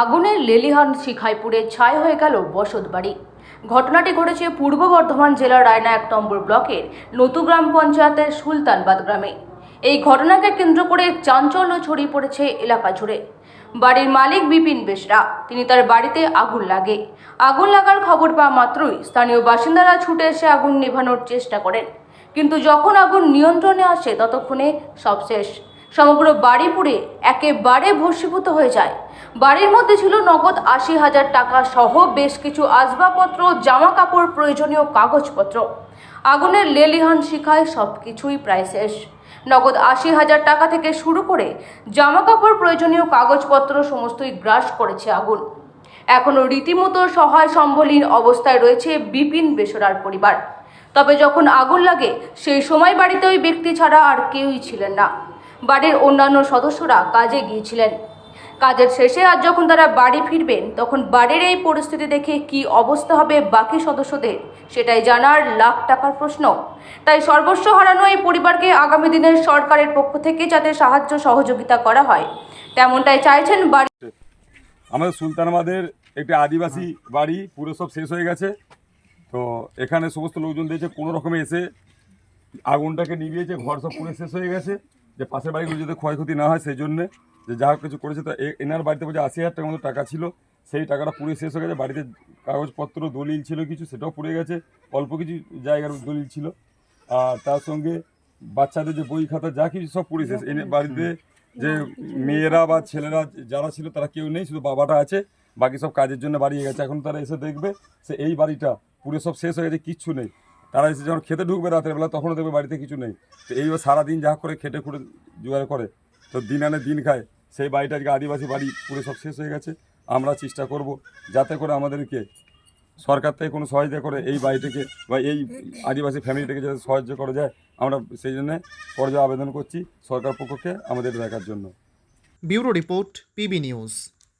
আগুনের লেলিহান শিখাইপুরে ছাই হয়ে গেল বসত বাড়ি। ঘটনাটি ঘটেছে পূর্ব বর্ধমান জেলার রায়না এক নম্বর ব্লকের নতুগ্রাম পঞ্চায়েতের সুলতানবাদ গ্রামে। এই ঘটনাকে কেন্দ্র করে চাঞ্চল্য ছড়িয়ে পড়েছে এলাকা জুড়ে। বাড়ির মালিক বিপিন বেশরা তিনি তার বাড়িতে আগুন লাগে। আগুন লাগার খবর পাওয়া মাত্রই স্থানীয় বাসিন্দারা ছুটে এসে আগুন নেভানোর চেষ্টা করেন। কিন্তু যখন আগুন নিয়ন্ত্রণে আসে, ততক্ষণে সব শেষ সমগ্র বাড়ি পুড়ে একেবারে ভস্মীভূত হয়ে যায়। বাড়ির মধ্যে ছিল নগদ আশি হাজার টাকা সহ বেশ কিছু আসবাবপত্র জামা কাপড় প্রয়োজনীয় কাগজপত্র। আগুনের লেলিহান শিখায় সব কিছুই প্রায় শেষ। নগদ আশি হাজার টাকা থেকে শুরু করে জামা কাপড় প্রয়োজনীয় কাগজপত্র সমস্তই গ্রাস করেছে আগুন। এখনও রীতিমতো সহায় সম্বলীন অবস্থায় রয়েছে বিপিন বেসরার পরিবার। তবে যখন আগুন লাগে, সেই সময় বাড়িতে ওই ব্যক্তি ছাড়া আর কেউই ছিলেন না। বাড়ির অন্যান্য সদস্যরা কাজে গিয়েছিলেন। কাজের শেষে আজ যখন তারা বাড়ি ফিরবেন, তখন বাড়ির এই পরিস্থিতি দেখে কি অবস্থা হবে বাকি সদস্যদের, সেটাই জানার লাখ টাকার প্রশ্ন। তাই সর্বস্ব হারানো এই পরিবারকে আগামী দিনের সরকারের পক্ষ থেকে যাতে সাহায্য সহযোগিতা করা হয়, তেমনটাই চাইছেন বাড়ি আমাদের সুলতানাবাদের একটি আদিবাসী বাড়ি পুরো সব শেষ হয়ে গেছে। তো এখানে সমস্ত লোকজন দিয়েছে কোনো রকমে এসে আগুনটাকে নিভিয়েছে, ঘর সব পুরো শেষ হয়ে গেছে। যে পাশের বাড়িগুলো যাতে ক্ষয়ক্ষতি না হয় সেই জন্যে যে যা কিছু করেছে, তো এনার বাড়িতে বলছে আশি হাজার টাকার মতো টাকা ছিল। সেই টাকাটা পুরো শেষ হয়ে গেছে। বাড়িতে কাগজপত্র, দলিল ছিল কিছু, সেটাও পুড়ে গেছে। অল্প কিছু জায়গার দলিল ছিল। আর তার সঙ্গে বাচ্চাদের যে বই খাতা, যা কিছু সব পুড়ে শেষ। এনে বাড়িতে যে মেয়েরা বা ছেলেরা যারা ছিল, তারা কেউ নেই, শুধু বাবাটা আছে। বাকি সব কাজের জন্য বাড়িয়ে গেছে। এখন তারা এসে দেখবে, সে এই বাড়িটা পুরো সব শেষ হয়ে গেছে, কিচ্ছু নেই। তারা এসে যখন খেতে ঢুকবে রাতের বেলা তখনও দেখবে বাড়িতে কিছু নেই। তো এইবার সারাদিন যা করে খেটে খুঁটে জোগাড় করে, তো দিন আনে দিন খায়। সেই বাড়িটা আজকে আদিবাসী বাড়ি পুরো সব শেষ হয়ে গেছে। আমরা চেষ্টা করব যাতে করে আমাদেরকে সরকার থেকে কোনো সহায়তা করে এই বাড়িটাকে বা এই আদিবাসী ফ্যামিলিটাকে যাতে সাহায্য করা যায়। আমরা সেই জন্য পর্যায়ে আবেদন করছি সরকার পক্ষকে আমাদের দেখার জন্য। Bureau report, PB news.